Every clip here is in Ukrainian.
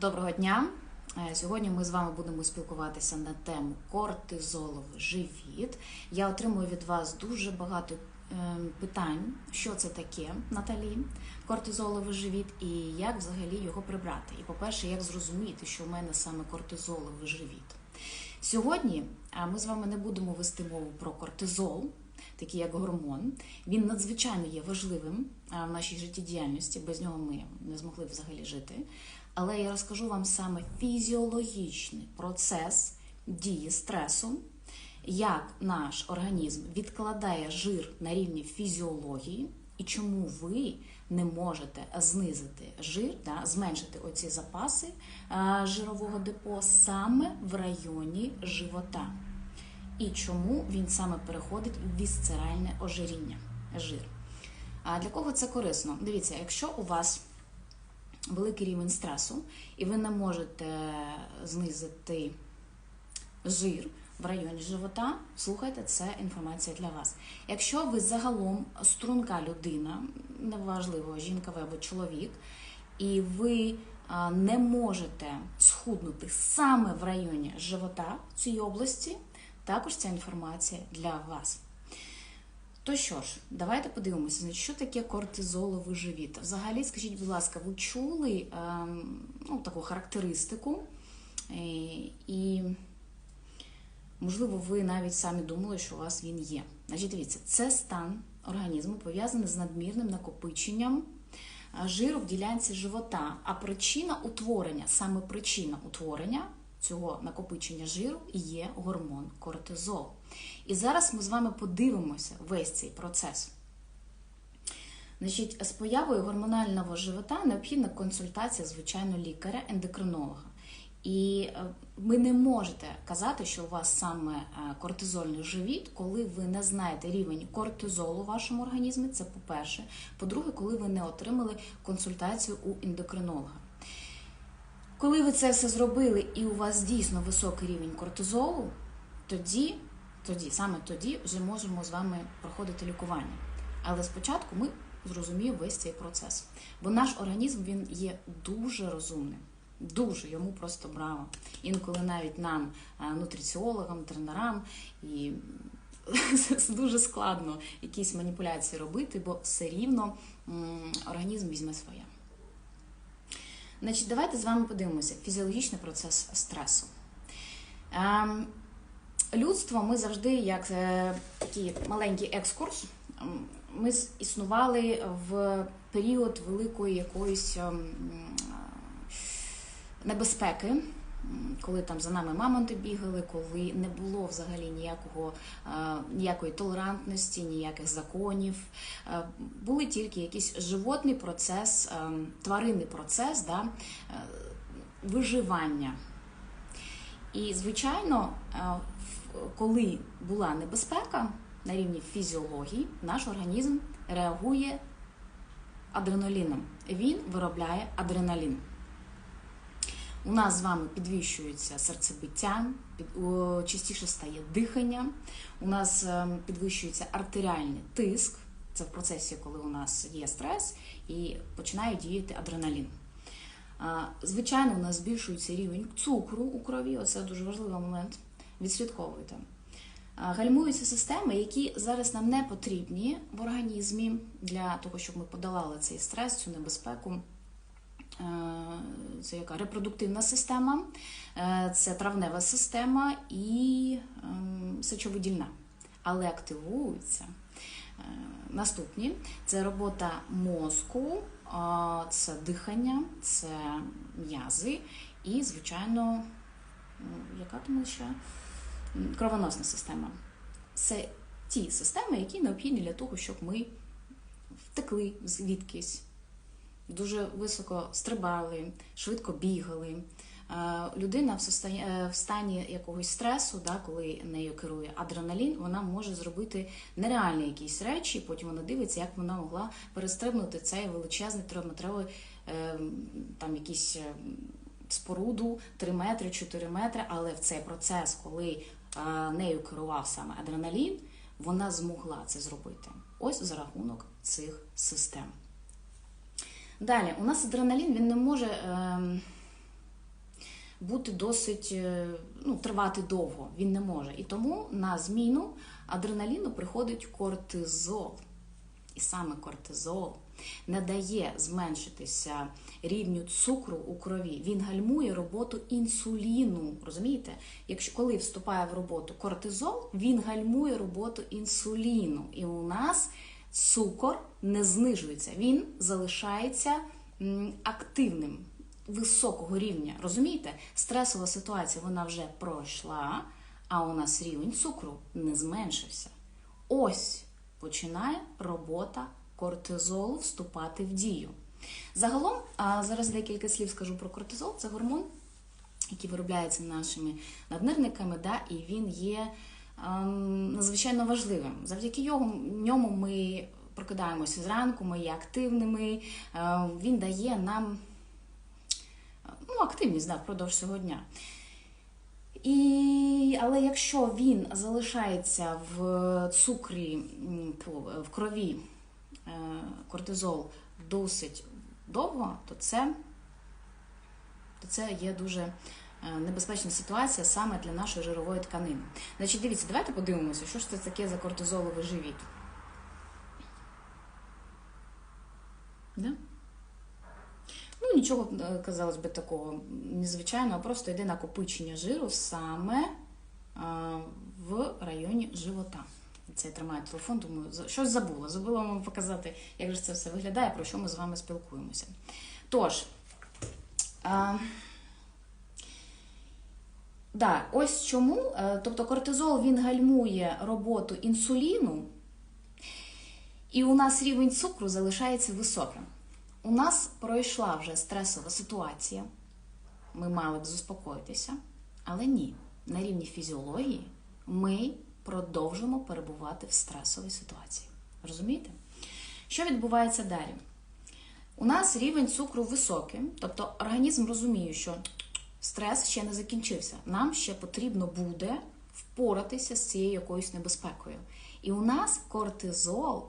Доброго дня! Е, Сьогодні ми з вами будемо спілкуватися на тему кортизоловий живіт. Я отримую від вас дуже багато е, питань, що це таке, Наталі, кортизоловий живіт, і як взагалі його прибрати. І, по-перше, як зрозуміти, що в мене саме кортизоловий живіт. Сьогодні ми з вами не будемо вести мову про кортизол, такий як гормон. Він надзвичайно є важливим в нашій життєдіяльності. Без нього ми не змогли взагалі жити. Але я розкажу вам саме фізіологічний процес дії стресу, як наш організм відкладає жир на рівні фізіології, і чому ви не можете знизити жир, да, зменшити оці запаси а, жирового депо саме в районі живота. І чому він саме переходить в вісцеральне ожиріння жир. А для кого це корисно? Дивіться, якщо у вас великий рівень стресу, і ви не можете знизити жир в районі живота, слухайте, це інформація для вас. Якщо ви загалом струнка людина, неважливо, жінка ви або чоловік, і ви не можете схуднути саме в районі живота в цій області, також ця інформація для вас. То що ж, давайте подивимося, що таке кортизоловий живіт. Взагалі, скажіть, будь ласка, ви чули ем, ну, таку характеристику? Е, І, можливо, ви навіть самі думали, що у вас він є. Значить, дивіться, це стан організму пов'язаний з надмірним накопиченням е, жиру в ділянці живота. А причина утворення, саме причина утворення цього накопичення жиру є гормон кортизол. І зараз ми з вами подивимося весь цей процес. Значить, з появою гормонального живота необхідна консультація, звичайно, лікаря-ендокринолога. І е, ви не можете казати, що у вас саме е, кортизольний живіт, коли ви не знаєте рівень кортизолу в вашому організмі. Це по-перше. По-друге, коли ви не отримали консультацію у ендокринолога. Коли ви це все зробили і у вас дійсно високий рівень кортизолу, тоді, тоді, саме тоді вже можемо з вами проходити лікування. Але спочатку ми зрозуміємо весь цей процес. Бо наш організм він є дуже розумним. Дуже йому просто браво. Інколи навіть нам, е, нутриціологам, тренерам, і дуже складно якісь маніпуляції робити, бо все рівно організм візьме своє. Значить, давайте з вами подивимося фізіологічний процес стресу. Ем, людство ми завжди, як е, такий маленький екскурс, ем, ми існували в період великої якоїсь ем, небезпеки, коли там за нами мамонти бігали, коли не було взагалі ніякого, е, ніякої толерантності, ніяких законів. Е, Були тільки якийсь животний процес, е, тваринний процес да, виживання. І, звичайно, коли була небезпека на рівні фізіології, наш організм реагує адреналіном. Він виробляє адреналін. У нас з вами підвищується серцебиття, під, частіше стає дихання, у нас е, підвищується артеріальний тиск. Це в процесі, коли у нас є стрес і починає діяти адреналін. Звичайно, у нас збільшується рівень цукру у крові, оце дуже важливий момент. Відслідковуйте. Гальмуються системи, які зараз нам не потрібні в організмі для того, щоб ми подолали цей стрес, цю небезпеку. Е, Це яка репродуктивна система, е, це травнева система і ем, сечовидільна. Але активуються е, наступні: це робота мозку, це дихання, це м'язи і, звичайно, яка там ще кровоносна система. Це ті системи, які необхідні для того, щоб ми втекли звідкись, дуже високо стрибали, швидко бігали. Е, Людина е, в стані якогось стресу, да, коли нею керує адреналін, вона може зробити нереальні якісь речі, потім вона дивиться, як вона могла перестрибнути цей величезний трьохметровий е, там якийсь е, споруду 3 метри, 4 метри, але в цей процес, коли нею керував саме адреналін, вона змогла це зробити. Ось за рахунок цих систем. Далі, у нас адреналін він не може ем, бути досить е, ну, тривати довго. Він не може. І тому на зміну адреналіну приходить кортизол. І саме кортизол не дає зменшитися рівню цукру у крові. Він гальмує роботу інсуліну. Розумієте? Якщо коли вступає в роботу кортизол, він гальмує роботу інсуліну. І у нас цукор не знижується, він залишається активним високого рівня. Розумієте? Стресова ситуація вона вже пройшла, а у нас рівень цукру не зменшився. Ось починає робота кортизолу вступати в дію. Загалом, а зараз декілька слів скажу про кортизол. Це гормон, який виробляється нашими наднирниками, да, і він є надзвичайно важливим. Завдяки ньому ми прокидаємося зранку, ми є активними, е, він дає нам ну, активність да, впродовж цього дня. І, але якщо він залишається в цукрі, в крові е, кортизол досить довго, то це, то це є дуже небезпечна ситуація саме для нашої жирової тканини. Значить, дивіться, давайте подивимося, що ж це таке за кортизоловий живіт. Да? Ну, нічого, е, казалось би, такого незвичайного, просто йде накопичення жиру саме е, в районі живота. Це я тримаю телефон, думаю, щось забула. Забула вам показати, як же це все виглядає, про що ми з вами спілкуємося. Тож, а, да, ось чому. е, Тобто кортизол він гальмує роботу інсуліну, і у нас рівень цукру залишається високим. У нас пройшла вже стресова ситуація, ми мали б заспокоїтися, але ні. На рівні фізіології ми продовжимо перебувати в стресовій ситуації. Розумієте? Що відбувається далі? У нас рівень цукру високий, тобто організм розуміє, що стрес ще не закінчився. Нам ще потрібно буде впоратися з цією якоюсь небезпекою. І у нас кортизол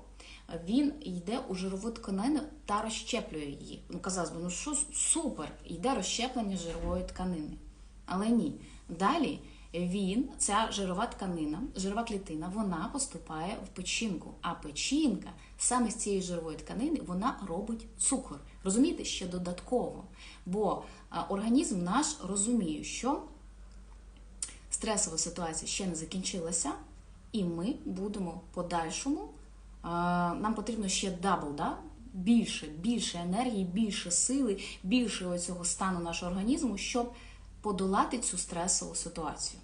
він йде у жирову тканину та розщеплює її. Ну, казалось би, ну що супер, йде розщеплення жирової тканини. Але ні. Далі він, ця жирова тканина, жирова клітина, вона поступає в печінку. А печінка саме з цієї жирової тканини вона робить цукор. Розумієте, ще додатково. Бо організм наш розуміє, що стресова ситуація ще не закінчилася, і ми будемо подальшому. Нам потрібно ще дабл, да? більше, більше енергії, більше сили, більше оцього стану нашого організму, щоб подолати цю стресову ситуацію.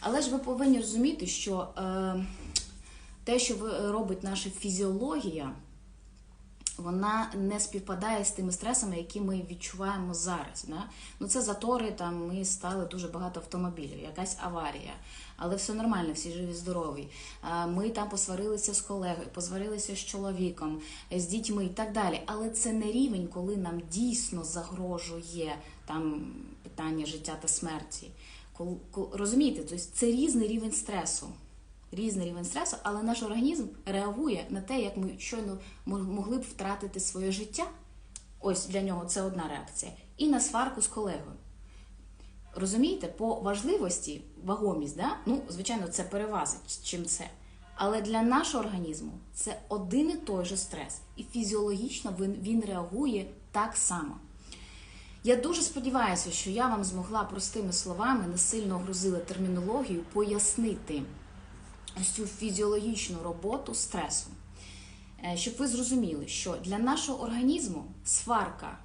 Але ж ви повинні розуміти, що е, те, що ви- робить наша фізіологія, вона не співпадає з тими стресами, які ми відчуваємо зараз. Да? Ну це затори, там ми стали дуже багато автомобілів, якась аварія, але все нормально, всі живі, здорові. Ми там посварилися з колегою, посварилися з чоловіком, з дітьми і так далі. Але це не рівень, коли нам дійсно загрожує там питання життя та смерті. Розумієте, тобто це різний рівень стресу. Різний рівень стресу, але наш організм реагує на те, як ми щойно могли б втратити своє життя. Ось для нього це одна реакція. І на сварку з колегою. Розумієте, по важливості вагомість, да? ну, звичайно, це перевазить, чим це. Але для нашого організму це один і той же стрес. І фізіологічно він, він реагує так само. Я дуже сподіваюся, що я вам змогла простими словами, не сильно грузила термінологію, пояснити ось цю фізіологічну роботу стресу. Е, Щоб ви зрозуміли, що для нашого організму сварка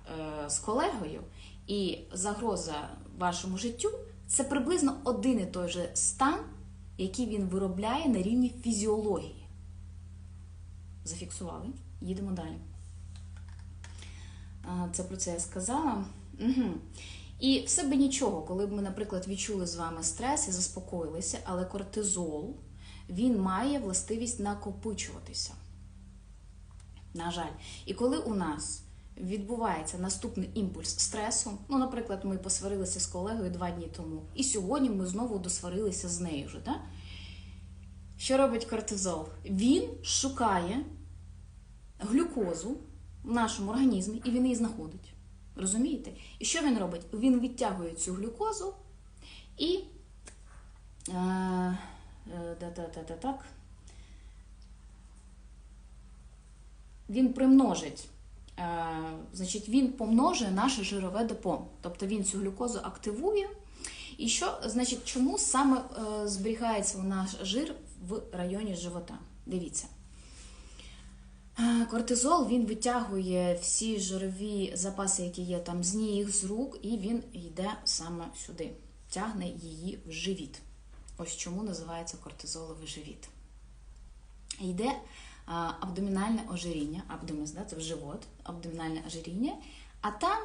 е, з колегою і загроза вашому життю це приблизно один і той же стан, який він виробляє на рівні фізіології. Зафіксували? Їдемо далі. Це про це я сказала. Угу. І все би нічого, коли б ми, наприклад, відчули з вами стрес і заспокоїлися, але кортизол він має властивість накопичуватися. На жаль. І коли у нас відбувається наступний імпульс стресу, ну, наприклад, ми посварилися з колегою два дні тому, і сьогодні ми знову досварилися з нею вже, так? Що робить кортизол? Він шукає глюкозу в нашому організмі і він її знаходить. Розумієте? І що він робить? Він відтягує цю глюкозу і. Е, е, да-да-да-да, так. Він примножить. Е, значить, він помножує наше жирове депо. Тобто він цю глюкозу активує. І що, значить, чому саме е, зберігається наш жир в районі живота? Дивіться. Кортизол він витягує всі жирові запаси, які є там з ніг, з рук, і він йде саме сюди, тягне її в живіт. Ось чому називається кортизоловий живіт. Йде абдомінальне ожиріння, абдомес, да, це в живот, абдомінальне ожиріння, а там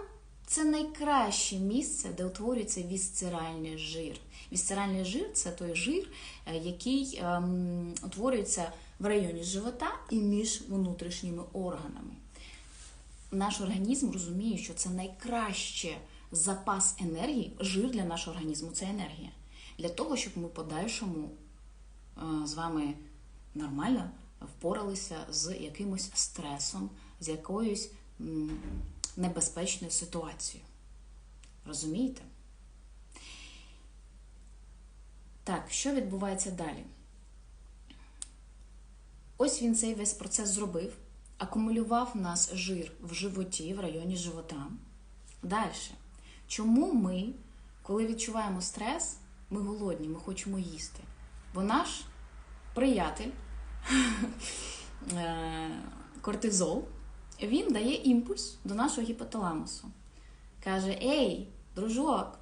це найкраще місце, де утворюється вісцеральний жир. Вісцеральний жир це той жир, е, який ем, утворюється в районі живота і між внутрішніми органами. Наш організм розуміє, що це найкраще запас енергії, жир для нашого організму це енергія. Для того, щоб ми подальшому е, з вами нормально впоралися з якимось стресом, з якоюсь небезпечною ситуацією. Розумієте? Так, що відбувається далі? Ось він цей весь процес зробив, акумулював нас жир в животі, в районі живота. Далі. Чому ми, коли відчуваємо стрес, ми голодні, ми хочемо їсти? Бо наш приятель е, кортизол, він дає імпульс до нашого гіпоталамусу. Каже: Ей, дружок,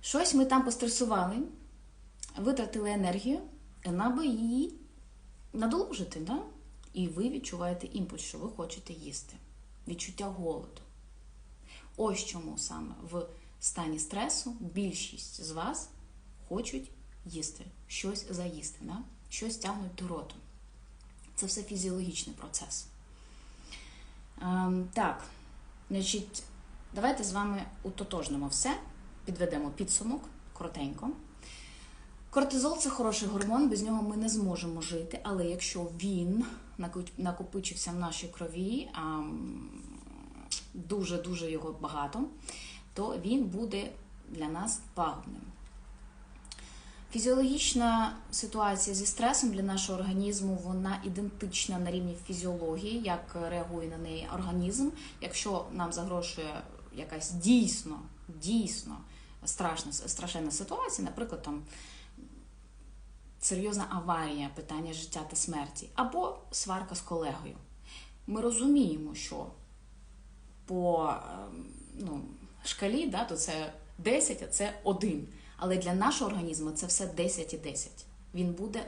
щось ми там постресували, витратили енергію, нам би її надолужити, да? і ви відчуваєте імпульс, що ви хочете їсти. Відчуття голоду. Ось чому саме в стані стресу більшість з вас хочуть їсти, щось заїсти, да? щось тягнуть до роту. Це все фізіологічний процес. Ем, так, значить, давайте з вами утотожнимо все, підведемо підсумок коротенько. Кортизол це хороший гормон, без нього ми не зможемо жити, але якщо він накопичився в нашій крові, дуже-дуже його багато, то він буде для нас пагубним. Фізіологічна ситуація зі стресом для нашого організму вона ідентична на рівні фізіології, як реагує на неї організм. Якщо нам загрожує якась дійсно, дійсно страшна страшенна ситуація, наприклад, там серйозна аварія, питання життя та смерті, або сварка з колегою. Ми розуміємо, що по ну, шкалі да, то це 10, а це 1. Але для нашого організму це все 10 і 10. Він буде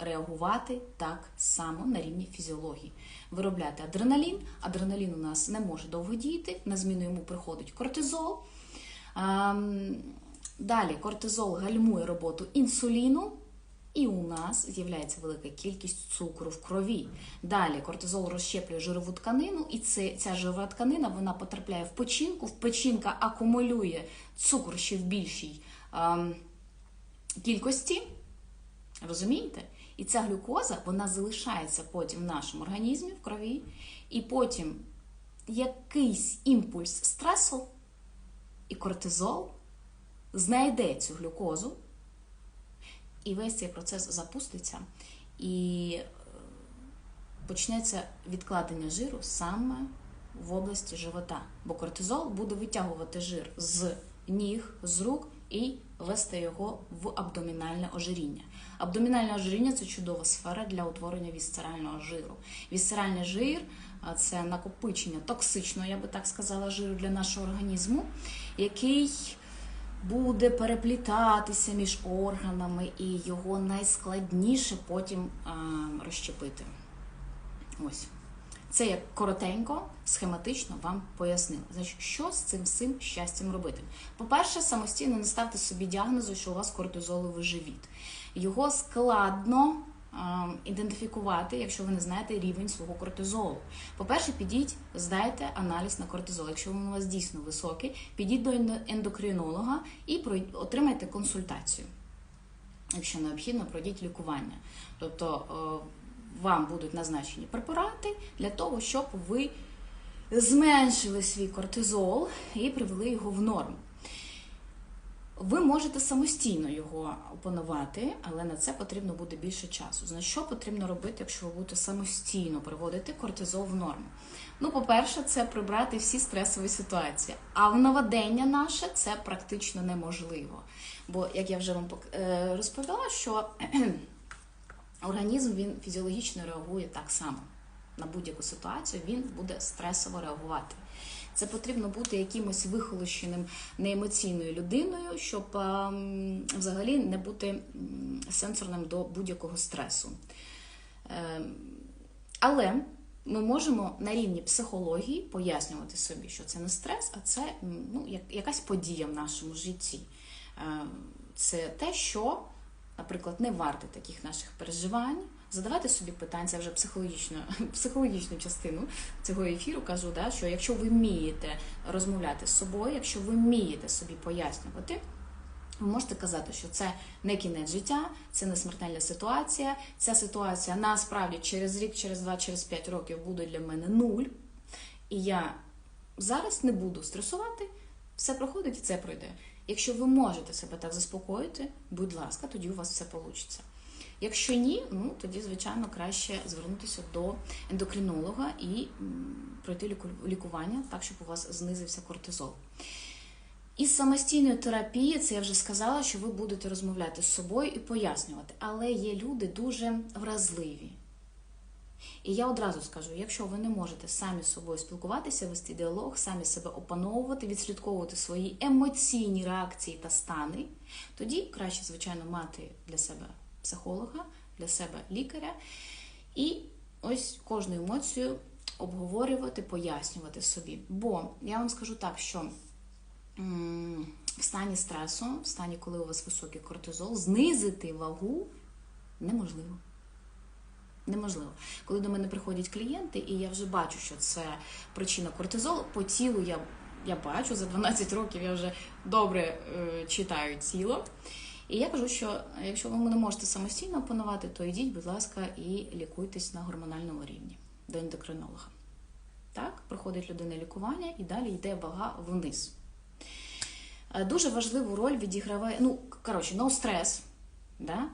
реагувати так само на рівні фізіології. Виробляти адреналін. Адреналін у нас не може довго діяти, на зміну йому приходить кортизол. Далі кортизол гальмує роботу інсуліну. І у нас з'являється велика кількість цукру в крові. Далі кортизол розщеплює жирову тканину, і це, ця жирова тканина вона потрапляє в печінку. В печінка акумулює цукор ще в більшій ем, кількості. Розумієте? І ця глюкоза вона залишається потім в нашому організмі, в крові, і потім якийсь імпульс стресу і кортизол знайде цю глюкозу. І весь цей процес запуститься, і почнеться відкладення жиру саме в області живота. Бо кортизол буде витягувати жир з ніг, з рук і вести його в абдомінальне ожиріння. Абдомінальне ожиріння це чудова сфера для утворення вісцерального жиру. Вісцеральний жир це накопичення токсичного, я би так сказала, жиру для нашого організму, який буде переплітатися між органами, і його найскладніше потім а, розщепити. Ось. Це я коротенько, схематично вам пояснила. Значить, що з цим всім щастям робити? По-перше, самостійно не ставте собі діагнозу, що у вас кортизоловий живіт. Його складно ідентифікувати, якщо ви не знаєте рівень свого кортизолу. По-перше, підіть, здайте аналіз на кортизол. Якщо він у вас дійсно високий, підіть до ендокринолога і отримайте консультацію. Якщо необхідно, пройдіть лікування. Тобто вам будуть назначені препарати для того, щоб ви зменшили свій кортизол і привели його в норму. Ви можете самостійно його опанувати, але на це потрібно буде більше часу. Значить, що потрібно робити, якщо ви будете самостійно приводити кортизол в норму? Ну, по-перше, це прибрати всі стресові ситуації. А в новодення наше це практично неможливо. Бо, як я вже вам е, розповіла, що організм він фізіологічно реагує так само на будь-яку ситуацію, він буде стресово реагувати. Це потрібно бути якимось вихолощеним неемоційною людиною, щоб ем, взагалі не бути сенсорним до будь-якого стресу. Ем, але ми можемо на рівні психології пояснювати собі, що це не стрес, а це ну, якась подія в нашому житті. Ем, Це те, що, наприклад, не варте таких наших переживань. Задавайте собі питання, це вже психологічну, психологічну частину цього ефіру кажу, да, що якщо ви вмієте розмовляти з собою, якщо ви вмієте собі пояснювати, ви можете казати, що це не кінець життя, це не смертельна ситуація. Ця ситуація насправді через рік, через два, через п'ять років буде для мене нуль. І я зараз не буду стресувати, все проходить і це пройде. Якщо ви можете себе так заспокоїти, будь ласка, тоді у вас все вийде. Якщо ні, ну тоді, звичайно, краще звернутися до ендокринолога і пройти лікування так, щоб у вас знизився кортизол. Із самостійної терапії, це я вже сказала, що ви будете розмовляти з собою і пояснювати. Але є люди дуже вразливі. І я одразу скажу: якщо ви не можете самі з собою спілкуватися, вести діалог, самі себе опановувати, відслідковувати свої емоційні реакції та стани, тоді краще, звичайно, мати для себе психолога, для себе лікаря. І ось кожну емоцію обговорювати, пояснювати собі. Бо я вам скажу так, що в стані стресу, в стані, коли у вас високий кортизол, знизити вагу неможливо. Неможливо. Коли до мене приходять клієнти, і я вже бачу, що це причина кортизолу, по тілу я, я бачу, за 12 років я вже добре е, читаю тіло. І я кажу, що якщо ви не можете самостійно опанувати, то йдіть, будь ласка, і лікуйтесь на гормональному рівні до ендокринолога. Так, проходить людина лікування і далі йде вага вниз. Е, Дуже важливу роль відіграває, ну, коротше, no стрес. Да?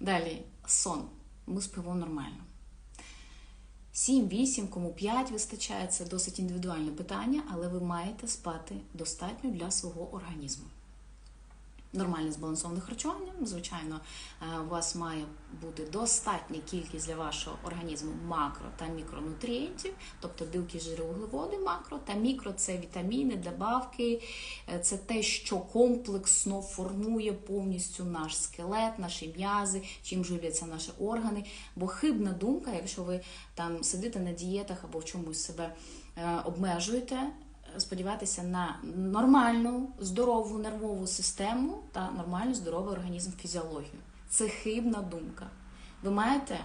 Далі сон. Ми спимо нормально. 7-8, кому 5 вистачає, це досить індивідуальне питання, але ви маєте спати достатньо для свого організму. Нормальне збалансоване харчування, звичайно, е, у вас має бути достатня кількість для вашого організму макро та мікронутрієнтів, тобто білки, жири, вуглеводи, макро та мікро це вітаміни, добавки, е, це те, що комплексно формує повністю наш скелет, наші м'язи, чим живляться наші органи. Бо хибна думка, якщо ви там сидите на дієтах або в чомусь себе е, обмежуєте, сподіватися на нормальну здорову нервову систему та нормальну здоровий організм фізіологію. Це хибна думка. Ви маєте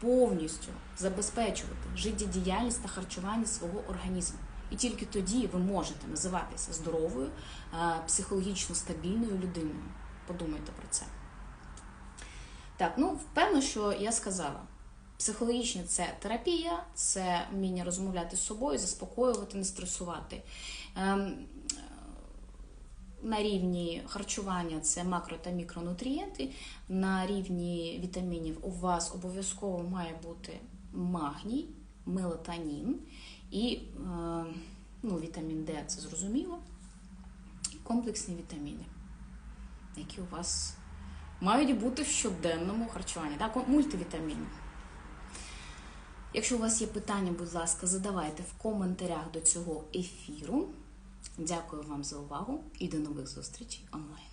повністю забезпечувати життєдіяльність та харчування свого організму. І тільки тоді ви можете називатися здоровою, е, психологічно стабільною людиною. Подумайте про це. Так, ну впевнено, що я сказала. Психологічне це терапія, це вміння розмовляти з собою, заспокоювати, не стресувати. Ем, на рівні харчування це макро та мікронутрієнти. На рівні вітамінів у вас обов'язково має бути магній, мелатонін і е, ну, вітамін Д, це зрозуміло, комплексні вітаміни, які у вас мають бути в щоденному харчуванні, так, мультивітаміни. Якщо у вас є питання, будь ласка, задавайте в коментарях до цього ефіру. Дякую вам за увагу і до нових зустрічей онлайн.